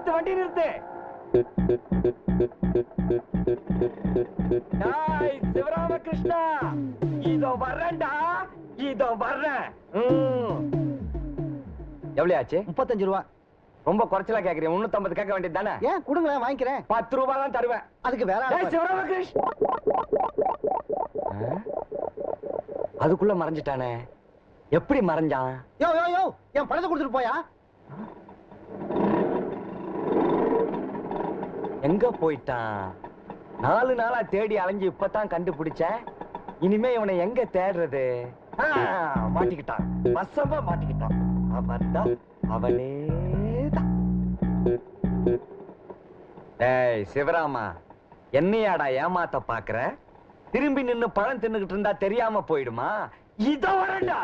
நிறுத்து வண்டி நிறுத்து. சிவராமகிருஷ்ணா இதோ வர்றேன்டா இதோ வர்றேன். எவ்வளவு ஆச்சு முப்பத்தஞ்சு ரூபா. ரொம்ப குறைச்சலா கேக்குறீங்க. முன்னூத்தம்பது கேட்க வேண்டியது தானே? ஏன் கொடுங்களேன் வாங்கிக்கிறேன். பத்து ரூபாய் தான் தருவேன். அதுக்கு வேற. சிவராமகிருஷ்ணா? அதுக்குள்ள மறைஞ்சிட்டானே. எப்படி மறைஞ்சான்? யோ யோ யோ என் பணத்தை கொடுத்துட்டு போயா? எங்க போயிட்டான்? நாலு நாளா தேடி அலைஞ்சு இப்பதான் கண்டுபிடிச்சேன். இனிமே இவனை எங்க தேடுறது? மாட்டிக்கிட்டான். வசமா மாட்டிக்கிட்டான். அவன் தான். அவனே தான் சிவராமா என்னையாடா ஏமாத்த பாக்குற? திரும்பி நின்னு பழம் தின்னுகிட்டு இருந்தா தெரியாம போயிடுமா? இத வரண்டா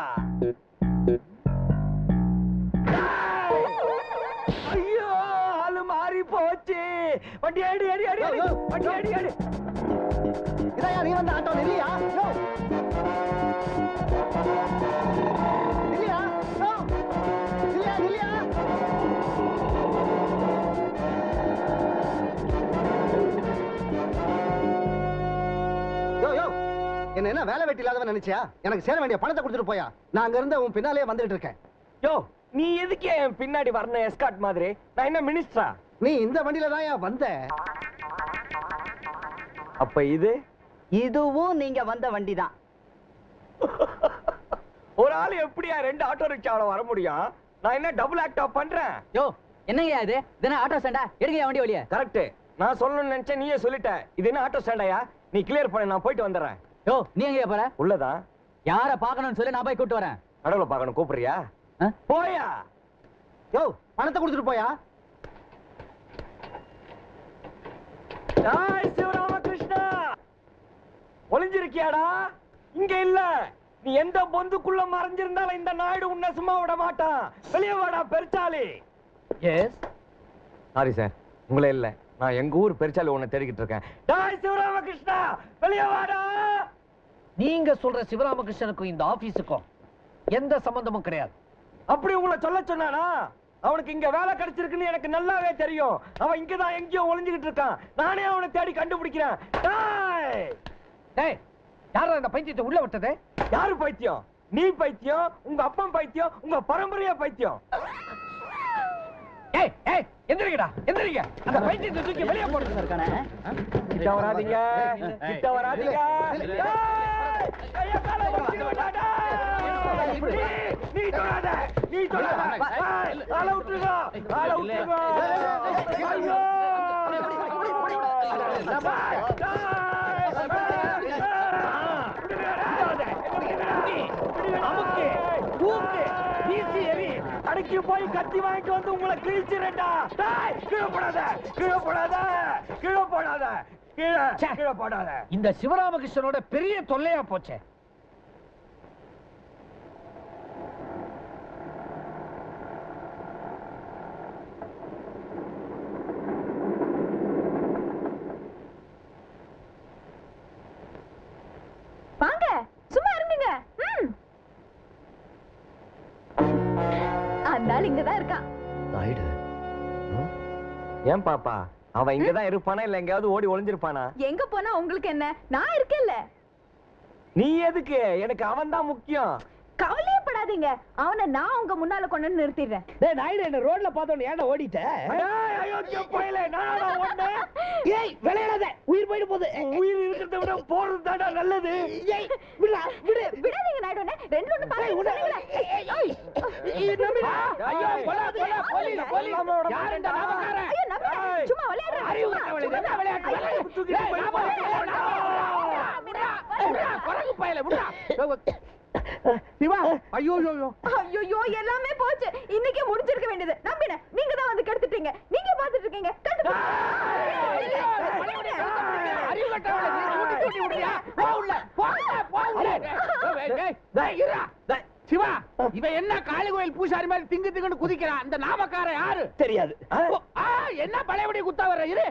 வண்டி அடி அடி அடி அடி வண்டி யோ. அடி அடி இதையா நீ வந்த ஆட்டோ இல்லையா? இல்லையா? இல்லையா என்ன என்ன வேலை வெட்டி இல்லாதவன் நினைச்சியா? எனக்கு சேர வேண்டிய பணத்தை கொடுத்துட்டு போயா. நான் அங்க இருந்து உன் பின்னாலே வந்துட்டு இருக்கேன். யோ. நீ எதுக்கு என் பின்னாடி வரணும் எஸ்காட் மாதிரி? நான் என்ன மினிஸ்டரா நீ இந்த வண்டியில தான் வந்த. அப்ப இது? இதுவும் நீங்க வந்த வண்டி தான் ஒரு ஆள் எப்படியா ரெண்டு ஆட்டோ ரிக்ஷாவில வர முடியும்? நான் என்ன டபுள் ஆக்டா பண்றேன்? யோ என்னங்கய்யா இது? இதுனா ஆட்டோ ஸ்டாண்டா எடுங்க வண்டி வழிய. கரெக்ட் நான் சொல்லணும்னு நினைச்சேன் நீயே சொல்லிட்ட. இது என்ன ஆட்டோ ஸ்டாண்டாயா நீ கிளியர் பண்ணு நான் போயிட்டு வந்துடுறேன். யோ நீ எங்கயா போற? உள்ளதான் யார பாக்கணும்னு சொல்லி நான் போய் கூட்டு வரேன். நடுவுல பார்க்கணும் கூப்பிடுறியா? போயா? யோ பணத்தை கொடுத்துட்டு போயா? ஜாய் சிவராமகிருஷ்ணா ஒளிஞ்சிருக்கியாடா? இங்க இல்ல. நீ எந்த பொந்துக்குள்ள மறைஞ்சிருந்தாலும் இந்த நாயுடு உன்னை சும்மா விட மாட்டான். வெளியே வாடா பெருச்சாலி. எஸ் சாரி சார் உங்களே இல்ல. நான் எங்க ஊர் பெருச்சாலி உன்னை தேடிக்கிட்டு இருக்கேன். ஜாய் சிவராமகிருஷ்ணா வெளியே வாடா. நீங்க சொல்ற சிவராமகிருஷ்ணனுக்கும் இந்த ஆபீஸுக்கும் எந்த சம்பந்தமும் கிடையாது. அப்படி உங்களை சொல்ல சொன்னானா? அவனுக்கு இங்க வேலை கிடைச்சிருக்குன்னு எனக்கு நல்லாவே தெரியும். அவன் இங்கதான் எங்கேயோ ஒளிஞ்சுகிட்டு இருக்கான். நானே அவனை தேடி கண்டுபிடிக்கிறேன். டேய்! டேய் யாரா அந்த பைத்தியத்தை உள்ள விட்டது? யாரு பைத்தியம்? நீ பைத்தியம் உங்க அப்பன் பைத்தியம் உங்க பரம்பரையா பைத்தியம். ஏய் ஏய் எந்திரிங்கடா எந்திரிங்க. அந்த பைத்தியத்தை தூக்கி வெளியே போடுங்க கிட்ட வராதீங்க. கிட்ட வராதீங்க. நீ தொடாத. நீ தொடாத. கடைக்கு போய் கத்தி வாங்கிட்டு வந்து உங்களை கிழிச்சிரண்டா கீழே போடாத கீழே போடாத கீழே போடாத கீழே. கீழே போடாத இந்த சிவராமகிருஷ்ணனோட பெரிய தொல்லையா போச்சே வாங்க சும்மா இருந்துங்க ம் அந்த ஆள் இங்கதான் இருக்கான் ஏன் பாப்பா? அவன் இங்கதான் இருப்பானா இல்ல எங்கேயாவது ஓடி ஒளிஞ்சிருப்பானா? எங்க போனா உங்களுக்கு என்ன? நான் இருக்கேன்ல. நீ எதுக்கு? எனக்கு அவன் தான் முக்கியம். கவலையே படாதீங்க. அவனை நான் உங்க முன்னால கொண்டு நிறுத்திடுறேன். டேய் நாயுடு என்ன ரோட்ல பார்த்தோன்னு ஏன்டா ஓடிட்ட? டேய், அயோக்கிய பயலே, நானா ஒண்ணு? ஏய் விளையாடாத. உயிர் போயிட்டு போகுது. உயிர் இருக்கிறத விட போறது தான்டா நல்லது. ஏய் விடா விடு. விடாதீங்க நாயுடு ரெண்டு ஒண்ணு பாருங்க. ஐயோ கொலை கொலை போலீஸ் போலீஸ் யார் இந்த நாமக்காரன் ஐயோ சும்மா அறிவு சும்மா, விளையாட்டு? விடா, குரங்கு பயலே, விடா. சிவா ஐயோ ஐயோ ஐயோ. எல்லாமே போச்சு. இன்னைக்கே முடிஞ்சிருக்க வேண்டியது. நம்பின நீங்க தான் வந்து கெடுத்துட்டீங்க. நீங்க பாத்துட்டு இருக்கீங்க அறிவு சிவா இவன் என்ன காளி கோயில் பூசாரி மாதிரி திங்கு திங்குன்னு குதிக்கிறான் இந்த நாமக்காரன் யாரு? தெரியாது. என்ன பழையபடி குத்தா வர்ற இரு.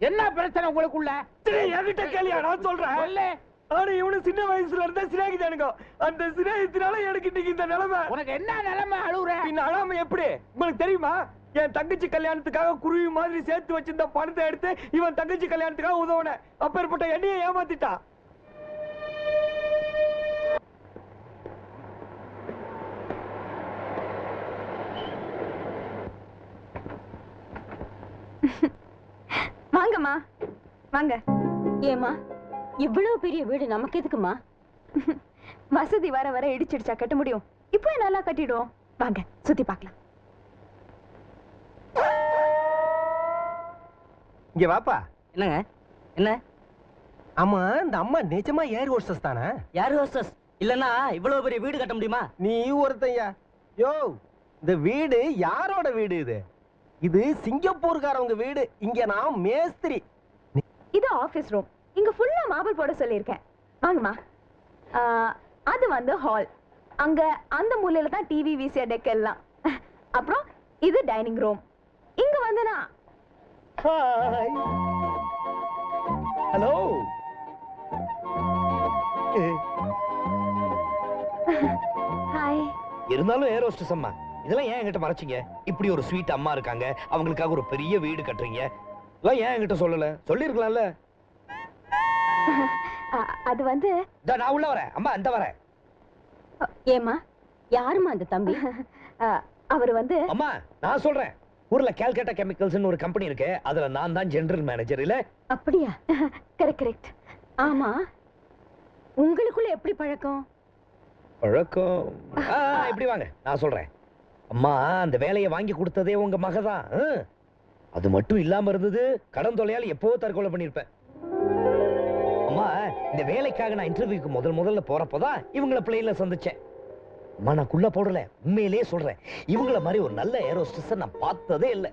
என்ன பிரச்சனை உங்களுக்குள்ள? என்கிட்ட கேளியா நான் சொல்றேன். ஆனா இவனு சின்ன வயசுல இருந்தா சிநேகிதானுங்க அந்த சிநேகத்தினால எனக்கு இன்னைக்கு இந்த நிலைமை. உனக்கு என்ன நிலைமை அழுவுற? பின்ன அழாம எப்படி? உங்களுக்கு தெரியுமா? என் தங்கச்சி கல்யாணத்துக்காக குருவி மாதிரி சேர்த்து வச்சிருந்த பணத்தை எடுத்து இவன் தங்கச்சி கல்யாணத்துக்காக உதவுன. அப்பேற்பட்ட என்னைய ஏமாத்திட்டான் வாங்கம்மா வாங்க. ஏமா இவ்வளவு பெரிய வீடு நமக்கு எதுக்குமா வசதி வர வர இடிச்சிடுச்சா கட்ட முடியும். இப்போ நல்லா கட்டிடுவோம். வாங்க சுத்தி பார்க்கலாம். இங்க வாப்பா. என்னங்க? என்ன? ஆமா இந்த அம்மா நிஜமா ஏர் ஹோஸ்டஸ் தானே? யாரு ஹோஸ்டஸ் இல்லன்னா இவ்வளவு பெரிய வீடு கட்ட முடியுமா? நீ ஒருத்தையா? யோ இந்த வீடு யாரோட வீடு இது? இது சிங்கப்பூர்காரவங்க வீடு. இங்க நான் மேஸ்திரி. இது ஆபீஸ் ரூம் இங்க ஃபுல்லா மார்பிள் போட சொல்லியிருக்கேன். வாங்கம்மா. அது வந்து ஹால் அங்க அந்த மூலையில தான் டிவி விசிஆர் டெக் எல்லாம். அப்புறம் இது டைனிங் ரூம் இங்க வந்து நான் ஹலோ ஹாய் இருந்தாலும் ஏர் ஹோஸ்டஸ் அம்மா இதெல்லாம் ஏன் என்கிட்ட மறைச்சீங்க? இப்படி ஒரு ஸ்வீட் அம்மா இருக்காங்க. அவங்களுக்காக ஒரு பெரிய வீடு கட்டுறீங்க. இதெல்லாம் ஏன் என்கிட்ட சொல்லல? சொல்லிருக்கலாம்ல அது வந்து நான் உள்ள வரேன். அம்மா இந்த வரேன். ஏமா யாருமா அந்த தம்பி? அவர் வந்து அம்மா நான் சொல்றேன். ஊர்ல கேல்கட்டா கெமிக்கல்ஸ்னு ஒரு கம்பெனி இருக்கு. அதுல நான் தான் ஜெனரல் மேனேஜர். இல்ல? அப்படியா? Correct correct. ஆமா. உங்களுக்குள்ள எப்படி பழக்கம்? பழக்கம்? இப்படி வாங்க. நான் சொல்றேன். அம்மா அந்த வேலையை வாங்கி கொடுத்ததே உங்க மகதான். அது மட்டும் இல்லாம இருந்தது கடன் தொலையால் எப்போ தற்கொலை பண்ணிருப்பேன் அம்மா இந்த வேலைக்காக நான் இன்டர்வியூக்கு முதல் முதல்ல போறப்பதான் இவங்கள பிள்ளைல சந்திச்சேன். அம்மா நான் குள்ள போடல உண்மையிலேயே சொல்றேன். இவங்கள மாதிரி ஒரு நல்ல ஏரோஸ்டஸ் நான் பார்த்ததே இல்ல.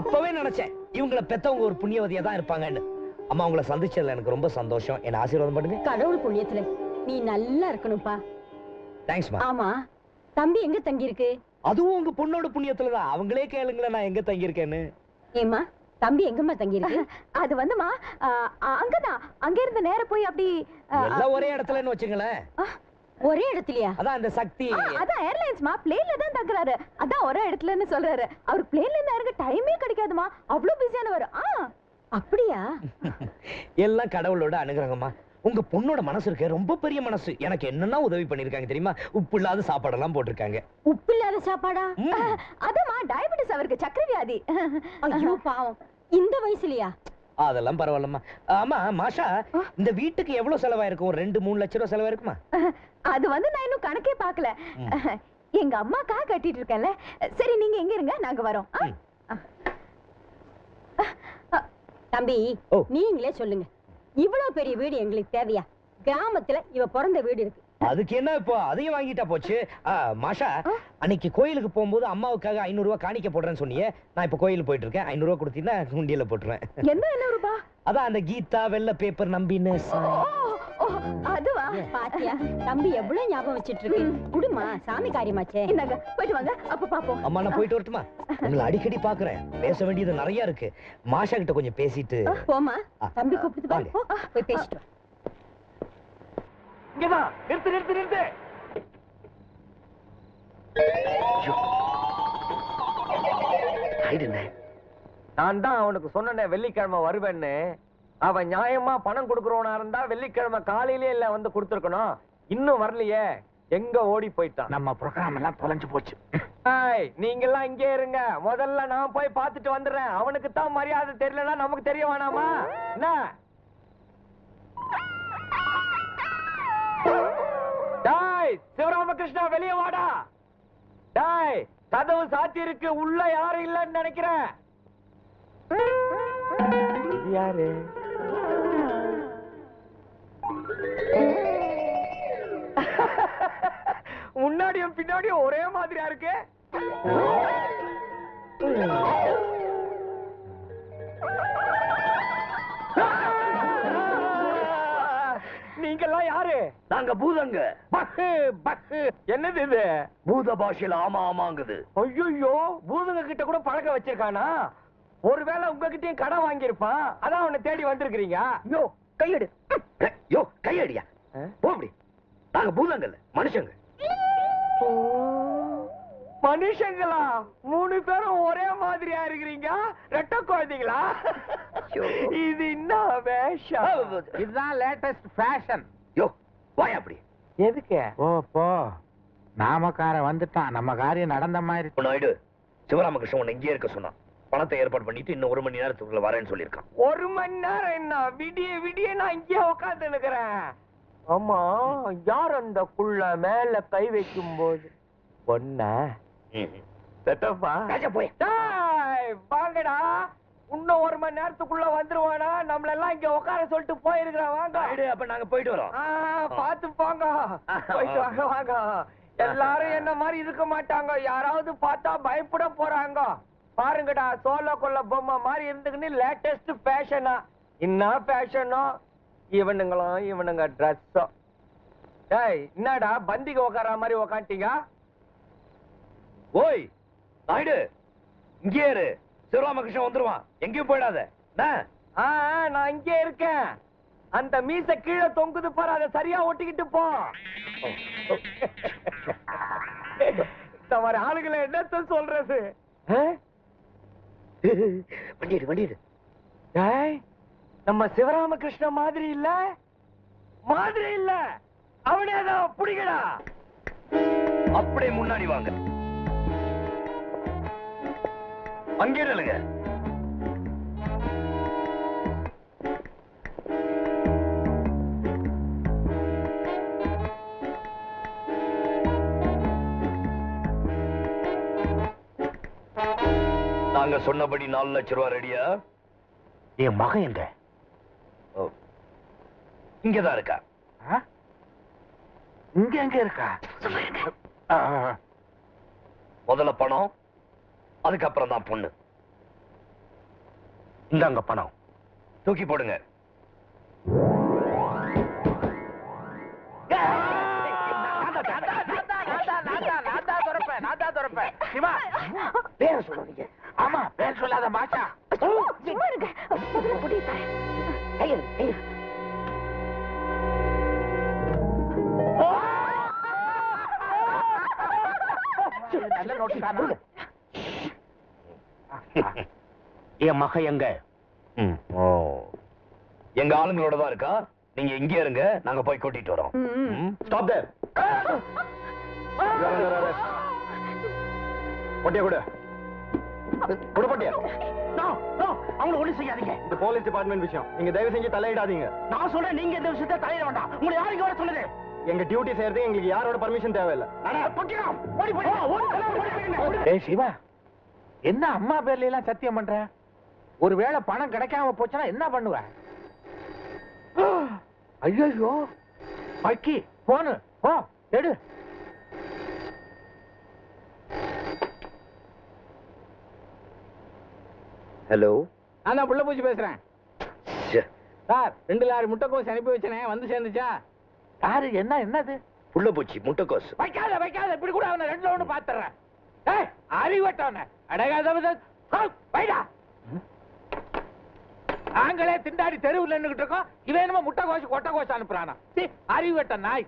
அப்பவே நினைச்சேன் இவங்கள பெத்தவங்க ஒரு புண்ணியவதியா தான் இருப்பாங்கன்னு. அம்மா உங்களை சந்திச்சதுல எனக்கு ரொம்ப சந்தோஷம். என்ன ஆசீர்வாதம் பண்ணுங்க. கடவுள் புண்ணியத்துல நீ நல்லா இருக்கணும்ப்பா. தேங்க்ஸ்மா ஆமா தம்பி எங்க தங்கி இருக்கு அதுவும் உங்க பொண்ணோட புண்ணியத்துல தான். அவங்களே கேளுங்களேன் நான் எங்க தங்கி இருக்கேன்னு ஏமா தம்பி எங்கம்மா தங்கி இருக்கு அது வந்துமா அங்கதான். அங்க இருந்து நேர போய் அப்படி எல்லாம் ஒரே இடத்துலன்னு வச்சுங்களேன் ஒரே இடத்துலயா? அதான் அந்த சக்தி. அதான் ஏர்லைன்ஸ்மா. பிளேன்ல தான் தங்குறாரு. அதான் ஒரே இடத்துலன்னு சொல்றாரு. அவர் பிளேன்ல இருந்து இறங்க டைமே கிடைக்காதுமா. அவ்வளவு பிஸியானவர் அப்படியா? எல்லாம் கடவுளோட அனுகிரகமா உங்க பொண்ணோட மனசு இருக்க ரொம்ப பெரிய மனசு. எனக்கு என்னென்ன உதவி பண்ணிருக்காங்க தெரியுமா? உப்பு இல்லாத சாப்பாடெல்லாம் போட்டிருக்காங்க. உப்பு இல்லாத சாப்பாடா? ம். அதம்மா டயபெட்டிஸ் அவருக்கு சக்கரை வியாதி ஐயோ பாவம். இந்த வயசுலயா? அதெல்லாம் பரவாயில்லம்மா. ஆமா மாஷா இந்த வீட்டுக்கு எவ்வளவு செலவாயிருக்கும் ஒரு ரெண்டு மூணு லட்சம் ரூபாய் செலவாயிருக்குமா? அது வந்து நான் இன்னும் கணக்கே பார்க்கல. எங்க அம்மாக்காக கட்டிட்டு இருக்கேன்ல. சரி நீங்க எங்க இருங்க நாங்க வரோம். தம்பி. நீங்களே சொல்லுங்க. இவ்வளவு பெரிய வீடு எங்களுக்கு தேவையா? கிராமத்துல இவ பிறந்த வீடு இருக்கு. அதுக்கு என்ன இப்போ? அதையும் வாங்கிட்டா போச்சு. மாஷா அன்னைக்கு கோயிலுக்கு போகும்போது அம்மாவுக்காக ஐநூறு ரூபாய் காணிக்க போடுறேன்னு சொன்னியே. நான் இப்ப கோயிலுக்கு போயிட்டு இருக்கேன் ஐநூறு ரூபாய் கொடுத்தீங்கன்னா உண்டியல போட்டுருவேன். என்ன என்ன ரூபா? அதான் அந்த கீதா வெள்ளை பேப்பர் நம்பின்னு அதுவா? பாத்தியா? தம்பி எவ்வளவு ஞாபகம் வச்சிட்டு இருக்கு குடுமா சாமி காரியமாச்சே. இந்தாங்க போயிட்டு வாங்க. அப்ப பாப்போம். அம்மா நான் போயிட்டு வரட்டுமா? உங்களை அடிக்கடி பாக்குறேன். பேச வேண்டியது நிறைய இருக்கு. மாஷா கிட்ட கொஞ்சம் பேசிட்டு. போமா தம்பி கூப்பிட்டு போய் பேசிட்டு. இங்கதான். நிறுத்து நிறுத்து நிறுத்து. நான் தான் அவனுக்கு சொன்னேன் வெள்ளிக்கிழமை வருவேன்னு. அவன் நியாயமா பணம் கொடுக்கறவனா இருந்தா வெள்ளிக்கிழமை காலையிலே இல்ல வந்து கொடுத்துருக்கணும். இன்னும் வரலையே. எங்க ஓடி போயிட்டான். நம்ம ப்ரோக்ராம் எல்லாம் தொலைஞ்சு போச்சு. ஏய், நீங்கெல்லாம் இங்கே இருங்க. முதல்ல நான் போய் பார்த்துட்டு வந்துடுறேன். அவனுக்கு தான் மரியாதை தெரியலன்னா நமக்கு தெரிய வேணாமா? என்ன? டாய் சிவராமகிருஷ்ணா வெளியே வாடா. டாய் கதவு சாத்தி இருக்கு உள்ள யாரும் இல்லைன்னு நினைக்கிறேன். யாரு? முன்னாடியும் பின்னாடியும் ஒரே மாதிரியா இருக்கு? நீங்கெல்லாம் யாரு? நாங்க பூதங்க. என்னது இது? பூத பாஷையில ஆமா ஆமாங்குது. ஐயோ பூதங்க கிட்ட கூட பழக்க வச்சிருக்கானா? ஒருவேளை உங்ககிட்டயும் கடன் வாங்கியிருப்பான். அதான் அவனை தேடி வந்திருக்கிறீங்க. யோ கையெடு. யோ கையடியா போ அப்படி நாங்க பூதங்கல்ல மனுஷங்க மனுஷ மனுஷங்களா? மூணு பேரும் ஒரே மாதிரியா இருக்கிறீங்க? ரெட்ட குழந்தைங்களா? இது என்ன வேஷம்? இதுதான் லேட்டஸ்ட் ஃபேஷன் யோ வாய் அப்படி. எதுக்கு? ஓ போ. நாமக்காரன் வந்துட்டான். நம்ம காரியம் நடந்த மாதிரி. சிவராமகிருஷ்ணன் உன்னை இங்கேயே இருக்க சொன்னான். பணத்தை ஏற்பாடு பண்ணிட்டு இன்னும் ஒரு மணி நேரத்துக்குள்ள வரேன்னு சொல்லியிருக்கான். ஒரு மணி நேரம் என்ன? விடிய விடிய நான் இங்கே உட்கார்ந்து இருக்கிறேன் ஆமா யார் அந்த குள்ள மேல கை வைக்கும் போது பொண்ண வாங்கடா. இன்னும் ஒரு மணி நேரத்துக்குள்ள வந்துருவானா? நம்மள எல்லாம் இங்க உட்கார சொல்லிட்டு போயிருக்கிறான். வாங்க. அப்ப நாங்க போயிட்டு வரோம். ஆ, பாத்து போங்க. போயிட்டு வாங்க வாங்க. எல்லாரும் என்ன மாதிரி இருக்க மாட்டாங்க? யாராவது பார்த்தா பயப்பட போறாங்க. பாருங்கடா சோழ கொள்ள பொம்மை மாதிரி இருந்துக்கின்னு லேட்டஸ்ட் ஃபேஷனா என்ன ஃபேஷனோ இவனுங்களும் இவனுங்க ட்ரெஸ்ஸும் டேய் என்னடா பந்திக்கு உட்கார மாதிரி உக்காந்துட்டீங்க? ஓய் நாயுடு இங்கே இரு. சிவராமகிருஷ்ணன் வந்துருவான். எங்கேயும் போயிடாத. நான் இங்கே இருக்கேன். அந்த மீச கீழே தொங்குது பாரு அதை சரியா ஒட்டிக்கிட்டு போ. இந்த மாதிரி ஆளுகளை என்னத்த சொல்றது? வண்டிடு வண்டி நம்ம சிவராமகிருஷ்ண மாதிரி இல்ல? மாதிரி இல்ல. அவனே தான் புடிக்கடா. அப்படியே முன்னாடி வாங்க. அங்கே நில்லுங்க சொன்னபடி நாலு லட்சம் ரூபாய் ரெடியா? என் மகன் எங்க. இங்கதான் இருக்கா? ஆ? இங்க எங்க இருக்கா? முதல்ல பணம் அதுக்கப்புறம் தான் பொண்ணு. இந்தாங்க பணம். தூக்கி போடுங்க. பேர சொல்லாதீங்க. ஆமா பேர் சொல்லாத மாட்டா சும்மா இருங்க. முதல்ல புடி தரேன் நல்ல நோட்டு தானா? என் மகன் எங்க? ம். ஓ. எங்க ஆளுங்களோட தான் இருக்கா? நீங்க இங்கே இருங்க நாங்க போய் கூட்டிட்டு வரோம். ஸ்டாப் தேர் பொட்டியா கூட. கூட பொட்டியா. நோ நோ அவங்கள ஒண்ணு செய்யாதீங்க. இந்த போலீஸ் டிபார்ட்மெண்ட் விஷயம். நீங்க தயவு செஞ்சு தலையிடாதீங்க. நான் சொல்றேன் நீங்க இந்த விஷயத்தை தலையிட வேண்டாம். உங்களை யாருக்கு வர சொல்லுது? எங்க டியூட்டி செய்யறதுக்கு எங்களுக்கு யாரோட பர்மிஷன் தேவையில்லை. ஏய் சிவா என்ன அம்மா பேர்ல எல்லாம் சத்தியம் பண்ற? ஒருவேளை பணம் கிடைக்காம போச்சுன்னா என்ன பண்ணுவ? ஐயோ பக்கி போனு போ எடு. ஹலோ நான் தான் புள்ள பூச்சி பேசுறேன். சார் ரெண்டு லாரி முட்டைக்கோஸ் அனுப்பி வச்சனே வந்து சேர்ந்துச்சா? யாரு? என்ன என்னது? புள்ள பூச்சி முட்டைக்கோஸ். வைக்காத வைக்காத இப்படி கூட அவனை ரெண்டு ஒண்ணு பாத்துறேன். ஏய் அறிவட்டவன. அடகாத வைடா. நாங்களே திண்டாடி தெருவில் நின்னுகிட்டு இருக்கோம். இவன் என்னமோ முட்டை கோஷம் கொட்டை கோஷம் அனுப்புறானா அறிவட்ட நாய்.